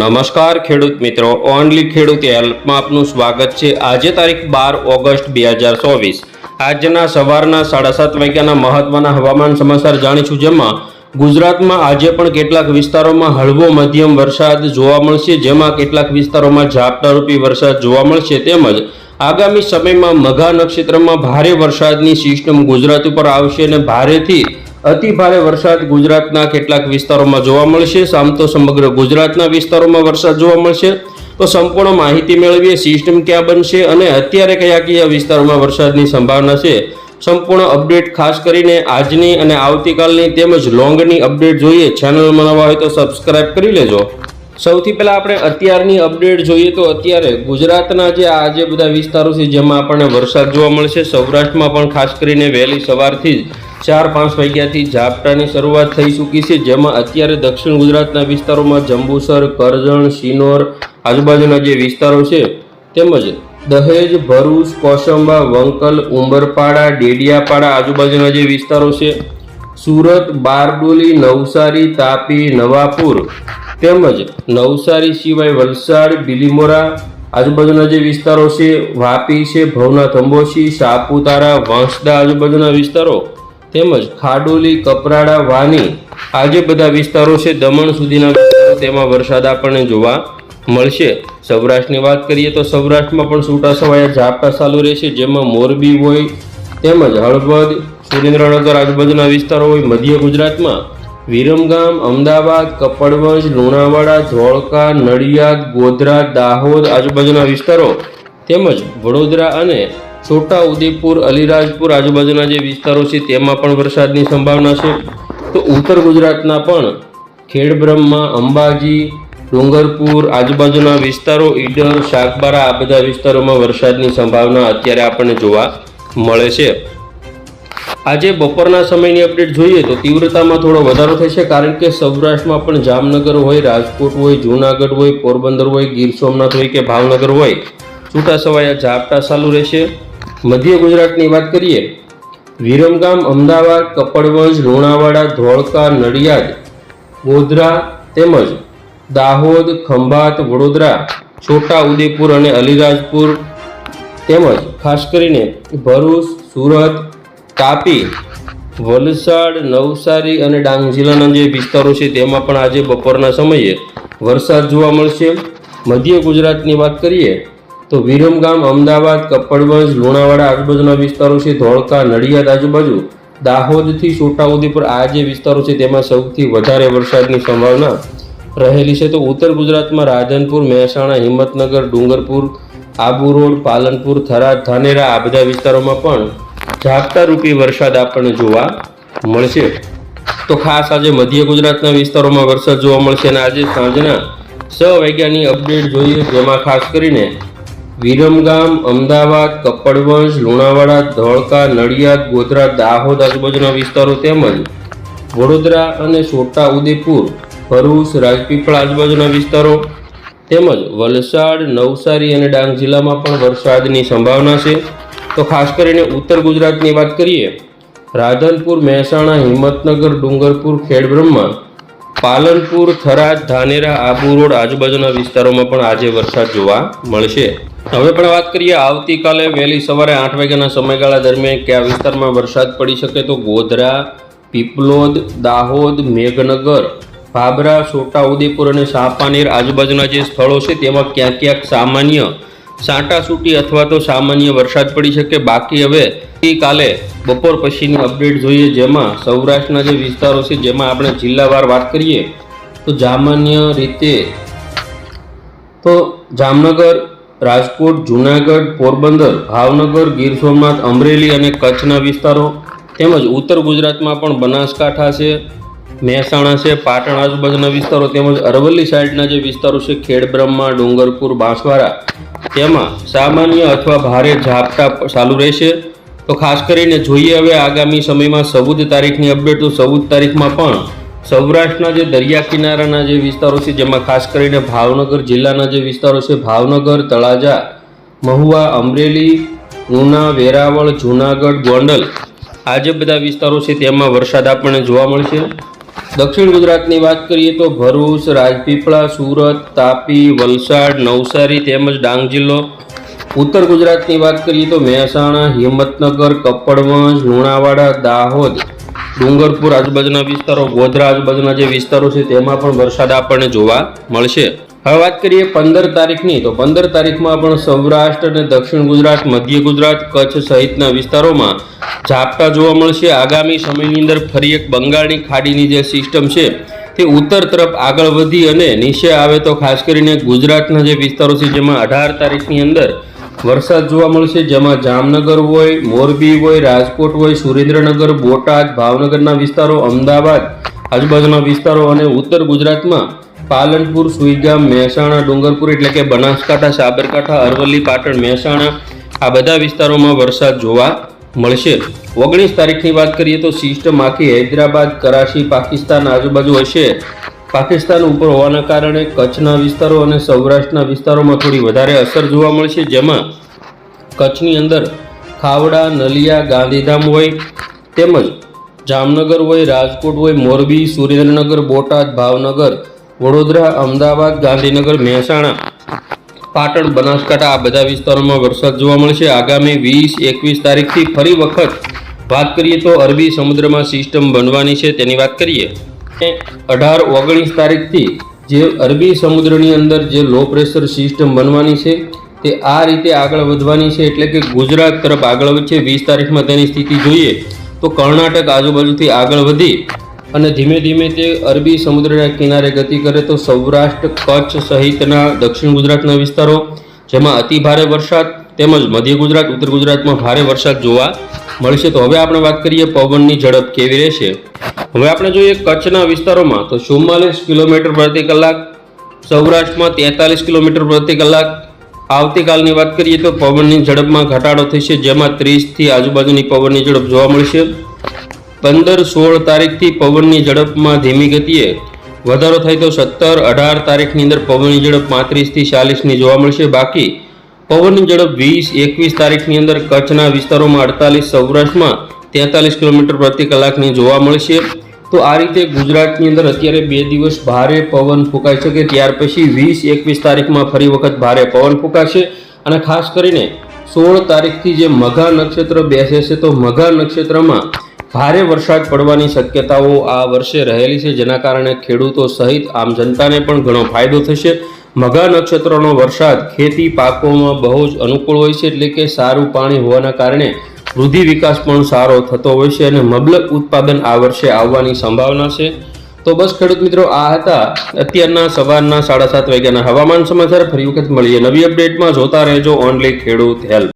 નમસ્કાર ખેડૂત મિત્રો, ઓનલી ખેડૂત હેલ્પમાં આપનું સ્વાગત છે. આજે તારીખ બાર ઓગસ્ટ બે હજાર ચોવીસ. આજના સવારના સાડા સાત વાગ્યાના મહત્વના હવામાન સમાચાર જાણીશું, જેમાં ગુજરાતમાં આજે પણ કેટલાક વિસ્તારોમાં હળવો મધ્યમ વરસાદ જોવા મળશે, જેમાં કેટલાક વિસ્તારોમાં ઝાપટારૂપી વરસાદ જોવા મળશે તેમજ આગામી સમયમાં મઘા નક્ષત્રમાં ભારે વરસાદની સિસ્ટમ ગુજરાત ઉપર આવશે અને ભારેથી અતિ ભારે વરસાદ ગુજરાતના કેટલાક વિસ્તારોમાં જોવા મળશે. આમ તો સમગ્ર ગુજરાતના વિસ્તારોમાં વરસાદ જોવા મળશે. તો સંપૂર્ણ માહિતી મેળવીએ સિસ્ટમ ક્યાં બનશે અને અત્યારે કયા કયા વિસ્તારોમાં વરસાદની સંભાવના છે. સંપૂર્ણ અપડેટ ખાસ કરીને આજની અને આવતીકાલની તેમજ લોંગની અપડેટ જોઈએ. ચેનલમાં નવા હોય તો સબસ્ક્રાઇબ કરી લેજો. સૌથી પહેલાં આપણે અત્યારની અપડેટ જોઈએ તો અત્યારે ગુજરાતના જે આ જે બધા વિસ્તારો છે, જેમાં આપણને વરસાદ જોવા મળશે, સૌરાષ્ટ્રમાં પણ ખાસ કરીને વહેલી સવારથી જ ચાર પાંચ વાગ્યાથી ઝાપટાની શરૂઆત થઈ ચૂકી છે, જેમાં અત્યારે દક્ષિણ ગુજરાતના વિસ્તારોમાં જંબુસર, કરજણ, શિનોર આજુબાજુના જે વિસ્તારો છે, તેમજ દહેજ, ભરૂચ, કોસંબા, વંકલ, ઉંબરપાડા, ડેડિયાપાડા આજુબાજુના જે વિસ્તારો છે, સુરત, બારડોલી, નવસારી, તાપી, નવાપુર, તેમજ નવસારી સિવાય વલસાડ, બિલીમોરા આજુબાજુના જે વિસ્તારો છે, વાપી છે, ભવનાથ અંબોશી સાપુતારા, વાંસદા આજુબાજુના વિસ્તારો તેમજ ખાડોલી, કપરાડા, વાની આ જે બધા વિસ્તારો છે દમણ સુધીના વિસ્તારો. તેમાં વરસાદ આપણને જોવા મળશે. સૌરાષ્ટ્રની વાત કરીએ તો સૌરાષ્ટ્રમાં પણ છૂટાછવાયા ઝાપટા ચાલુ રહેશે, જેમાં મોરબી હોય, તેમજ હળવદ, સુરેન્દ્રનગર, આજુબાજુના વિસ્તારો હોય, મધ્ય ગુજરાતમાં વિરમગામ, અમદાવાદ, કપડવંજ, લુણાવાડા ધોળકા નડિયાદ, ગોધરા, દાહોદ, આજુબાજુના વિસ્તારો તેમજ વડોદરા અને છોટા ઉદેપુર અલીરાજપુર આજુબાજુના જે વિસ્તારો છે, તેમાં પણ વરસાદની સંભાવના છે. તો ઉત્તર ગુજરાતના પણ ખેડબ્રહ્મા, અંબાજી, ડુંગરપુર આજુબાજુના વિસ્તારો, ઈડર, શાકબારા, આ બધા વિસ્તારોમાં વરસાદની સંભાવના અત્યારે આપણને જોવા મળે છે. આજે બપોરના સમયની અપડેટ જોઈએ તો તીવ્રતામાં થોડો વધારો થશે, કારણ કે સૌરાષ્ટ્રમાં પણ જામનગર હોય, રાજકોટ હોય, જૂનાગઢ હોય, પોરબંદર હોય, ગીર સોમનાથ હોય કે ભાવનગર હોય છૂટા છવાયા ઝાપટા ચાલુ રહેશે. મધ્ય ગુજરાતની વાત કરીએ, વિરમગામ, અમદાવાદ, કપડવંજ, લુણાવાડા, ધોળકા, નડિયાદ, ગોધરા તેમજ દાહોદ, ખંભાત, વડોદરા, છોટા ઉદેપુર અને અલીરાજપુર તેમજ ખાસ કરીને ભરૂચ, સુરત, તાપી, વલસાડ, નવસારી અને ડાંગ જિલ્લાના જે વિસ્તારો છે તેમાં પણ આજે બપોરના સમયે વરસાદ જોવા મળશે. મધ્ય ગુજરાતની વાત કરીએ તો વિરમગામ અમદાવાદ, કપડવંજ, લુણાવાડા આજુબાજુના વિસ્તારો છે, ધોળકા, નડિયાદ આજુબાજુ. દાહોદથી છોટાઉદેપુર આ જે વિસ્તારો છે, તેમાં સૌથી વધારે વરસાદની સંભાવના રહેલી છે. તો ઉત્તર ગુજરાતમાં રાધનપુર, મહેસાણા, હિંમતનગર, ડુંગરપુર, આબુ રોડ, પાલનપુર, થરાદ, ધાનેરા આ બધા વિસ્તારોમાં પણ ઝાપટા રૂપી વરસાદ આપણને જોવા મળશે. તો ખાસ આજે મધ્ય ગુજરાતના વિસ્તારોમાં વરસાદ જોવા મળશે અને આજે સાંજના છ વાગ્યાની અપડેટ જોઈએ, જેમાં ખાસ કરીને વિરમગામ, અમદાવાદ, કપડવંશ, લુણાવાડા, ધોળકા, નડિયાદ, ગોધરા, દાહોદ આજુબાજુના વિસ્તારો તેમજ વડોદરા અને છોટા ઉદેપુર, ભરૂચ, રાજપીપળા આજુબાજુના વિસ્તારો તેમજ વલસાડ, નવસારી અને ડાંગ જિલ્લામાં પણ વરસાદની સંભાવના છે. તો ખાસ કરીને ઉત્તર ગુજરાતની વાત કરીએ, રાધનપુર, મહેસાણા, હિંમતનગર, ડુંગરપુર, ખેડબ્રહ્મા પાલનપુર, થરાદ, ધાનેરા, આબુ રોડ આજુબાજુના વિસ્તારોમાં પણ આજે વરસાદ જોવા મળશે. હવે પણ વાત કરીએ, આવતીકાલે વહેલી સવારે આઠ વાગ્યાના સમયગાળા દરમિયાન કયા વિસ્તારમાં વરસાદ પડી શકે તો ગોધરા, પીપલોદ, દાહોદ, મેઘનગર, ભાભરા, છોટાઉદેપુર અને સાપાનેર આજુબાજુના જે સ્થળો છે તેમાં ક્યાંક ક્યાંક સામાન્ય છાંટાછૂટી અથવા તો સામાન્ય વરસાદ પડી શકે. બાકી હવે કાલે બપોર પછીની અપડેટ જોઈએ, જેમાં સૌરાષ્ટ્રના જે વિસ્તારો છે, જેમાં આપણે જિલ્લાવાર વાત કરીએ, તો સામાન્ય રીતે તો જામનગર, રાજકોટ, જૂનાગઢ, પોરબંદર, ભાવનગર, ગીર સોમનાથ, અમરેલી અને કચ્છના વિસ્તારો તેમજ ઉત્તર ગુજરાતમાં પણ બનાસકાંઠા છે, મહેસાણા છે, પાટણ આજુબાજુના વિસ્તારો તેમજ અરવલ્લી સાઈડના જે વિસ્તારો છે ખેડબ્રહ્મા ડુંગરપુર, બાંસવાડા તેમાં સામાન્ય અથવા ભારે ઝાપટા ચાલુ રહેશે. તો ખાસ કરીને જોઈએ હવે આગામી સમયમાં ચૌદ તારીખની અપડેટ. તો ચૌદ તારીખમાં પણ સૌરાષ્ટ્રના જે દરિયા કિનારાના જે વિસ્તારો છે, જેમાં ખાસ કરીને ભાવનગર જિલ્લાના જે વિસ્તારો છે, ભાવનગર, તળાજા, મહુવા, અમરેલી, ઉના, વેરાવળ, જૂનાગઢ, ગોંડલ, આ જે બધા વિસ્તારો છે, તેમાં વરસાદ આપણને જોવા મળશે. દક્ષિણ ગુજરાતની વાત કરીએ તો ભરૂચ, રાજપીપળા, સુરત, તાપી, વલસાડ, નવસારી તેમજ ડાંગ જિલ્લો. ઉત્તર ગુજરાતની વાત કરીએ તો મહેસાણા, હિંમતનગર, કપડવંજ, લુણાવાડા, દાહોદ, ડુંગરપુર આજુબાજુના વિસ્તારો, ગોધરા આજુબાજુના જે વિસ્તારો છે તેમાં પણ વરસાદ આપણને જોવા મળશે. હવે વાત કરીએ પંદર તારીખની, તો પંદર તારીખમાં પણ સૌરાષ્ટ્ર અને દક્ષિણ ગુજરાત, મધ્ય ગુજરાત, કચ્છ સહિતના વિસ્તારોમાં ઝાપટા જોવા મળશે. આગામી સમયની અંદર ફરી એક બંગાળની ખાડીની જે સિસ્ટમ છે, તે ઉત્તર તરફ આગળ વધી અને નીચે આવે તો ખાસ કરીને ગુજરાતના જે વિસ્તારો છે, જેમાં અઢાર તારીખની અંદર વરસાદ જોવા મળશે, જેમાં જામનગર હોય, મોરબી હોય, રાજકોટ હોય, સુરેન્દ્રનગર, બોટાદ, ભાવનગરના વિસ્તારો, અમદાવાદ આજુબાજુના વિસ્તારો અને ઉત્તર ગુજરાતમાં પાલનપુર, સુઈગામ, મહેસાણા, ડુંગરપુર એટલે કે બનાસકાંઠા, સાબરકાંઠા, અરવલ્લી, પાટણ, મહેસાણા આ બધા વિસ્તારોમાં વરસાદ જોવા મળશે. ઓગણીસ તારીખની વાત કરીએ તો સિસ્ટમ આખી હૈદરાબાદ, કરાચી, પાકિસ્તાન આજુબાજુ હશે. પાકિસ્તાન ઉપર હોવાના કારણે કચ્છના વિસ્તારો અને સૌરાષ્ટ્રના વિસ્તારોમાં થોડી વધારે અસર જોવા મળશે. જેમાં કચ્છની અંદર ખાવડા, નલિયા, ગાંધીધામ હોય, તેમજ જામનગર હોય, રાજકોટ હોય, મોરબી, સુરેન્દ્રનગર, બોટાદ, ભાવનગર વડોદરા, અમદાવાદ, ગાંધીનગર, મહેસાણા, પાટણ, બનાસકાંઠા આ બધા વિસ્તારોમાં વરસાદ જોવા મળશે. આગામી વીસ, એકવીસ તારીખથી ફરી વખત વાત કરીએ તો અરબી સમુદ્રમાં સિસ્ટમ બનવાની છે. તેની વાત કરીએ અઢાર, ઓગણીસ તારીખથી જે અરબી સમુદ્રની અંદર જે લો પ્રેશર સિસ્ટમ બનવાની છે, તે આ રીતે આગળ વધવાની છે. એટલે કે ગુજરાત તરફ આગળ વધશે વીસ તારીખમાં તેની સ્થિતિ જોઈએ તો કર્ણાટક આજુબાજુથી આગળ વધી અને ધીમે ધીમે તે અરબી સમુદ્રના કિનારે ગતિ કરે તો સૌરાષ્ટ્ર, કચ્છ સહિતના દક્ષિણ ગુજરાતના વિસ્તારો, જેમાં અતિ ભારે વરસાદ તેમજ મધ્ય ગુજરાત, ઉત્તર ગુજરાતમાં ભારે વરસાદ જોવા મળશે. તો હવે આપણે વાત કરીએ પવનની ઝડપ કેવી રહેશે. હવે આપણે જોઈએ કચ્છના વિસ્તારોમાં તો ચુમ્માલીસ કિલોમીટર પ્રતિ કલાક, સૌરાષ્ટ્રમાં તેતાલીસ કિલોમીટર પ્રતિ કલાક. આવતીકાલની વાત કરીએ તો પવનની ઝડપમાં ઘટાડો થશે, જેમાં ત્રીસથી આજુબાજુની પવનની ઝડપ જોવા મળશે. પંદર સોળ તારીખથી પવનની ઝડપમાં ધીમી ગતિએ વધારો થાય તો સત્તર અઢાર તારીખની અંદર પવનની ઝડપ પાંત્રીસથી ચાલીસની જોવા મળશે. બાકી પવનની ઝડપ વીસ, એકવીસ તારીખની અંદર કચ્છના વિસ્તારોમાં અડતાલીસ, સૌરાષ્ટ્રમાં તેતાલીસ કિલોમીટર પ્રતિ કલાકની જોવા મળશે. તો આ રીતે ગુજરાતની અંદર અત્યારે બે દિવસ ભારે પવન ફૂંકાઈ શકે ત્યાર પછી વીસ, એકવીસ તારીખમાં ફરી વખત ભારે પવન ફૂંકાશે. અને ખાસ કરીને સોળ તારીખથી જે મઘા નક્ષત્ર બેસે છે તો મઘા નક્ષત્રમાં ભારે વરસાદ પડવાની શક્યતાઓ આ વર્ષે રહેલી છે, જેના કારણે ખેડૂતો સહિત આમ જનતાને પણ ઘણો ફાયદો થશે. મઘા નક્ષત્રનો વરસાદ ખેતી પાકોમાં બહુ જ અનુકૂળ હોય છે, એટલે કે સારું પાણી હોવાના કારણે વૃદ્ધિ વિકાસ પણ સારો થતો હોય છે અને મબલક ઉત્પાદન આ વર્ષે આવવાની સંભાવના છે. તો બસ ખેડૂત મિત્રો, આ હતા અત્યારના સવારના સાડા સાત વાગ્યાના હવામાન સમાચાર. ફરી વખત મળીએ નવી અપડેટમાં. જોતા રહેજો ઓનલી ખેડૂત હેલ્પ.